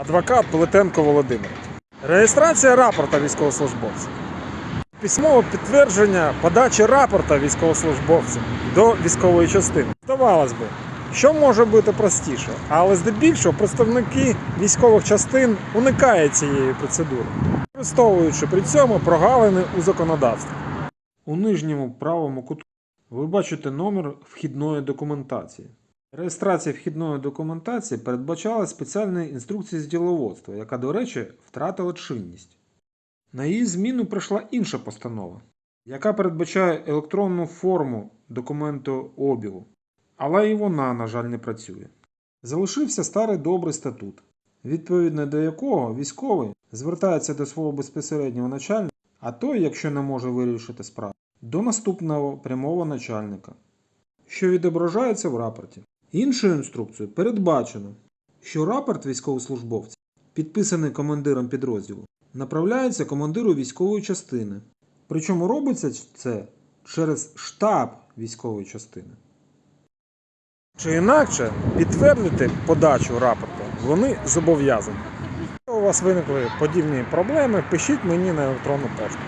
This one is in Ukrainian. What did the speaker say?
Адвокат Плетенко Володимир. Реєстрація рапорта військовослужбовця. Письмове підтвердження подачі рапорта військовослужбовцям до військової частини. Здавалось би, що може бути простіше, але здебільшого представники військових частин уникають цієї процедури, використовуючи при цьому прогалини у законодавстві. У нижньому правому кутку ви бачите номер вхідної документації. Реєстрація вхідної документації передбачала спеціальні інструкції з діловодства, яка, до речі, втратила чинність. На її зміну прийшла інша постанова, яка передбачає електронну форму документу обігу, але і вона, на жаль, не працює. Залишився старий добрий статут, відповідно до якого військовий звертається до свого безпосереднього начальника, а той, якщо не може вирішити справу, до наступного прямого начальника, що відображається в рапорті. Іншою інструкцією передбачено, що рапорт військовослужбовця, підписаний командиром підрозділу, направляється командиру військової частини. Причому робиться це через штаб військової частини. Чи інакше підтвердити подачу рапорту вони зобов'язані. Якщо у вас виникли подібні проблеми, пишіть мені на електронну пошту.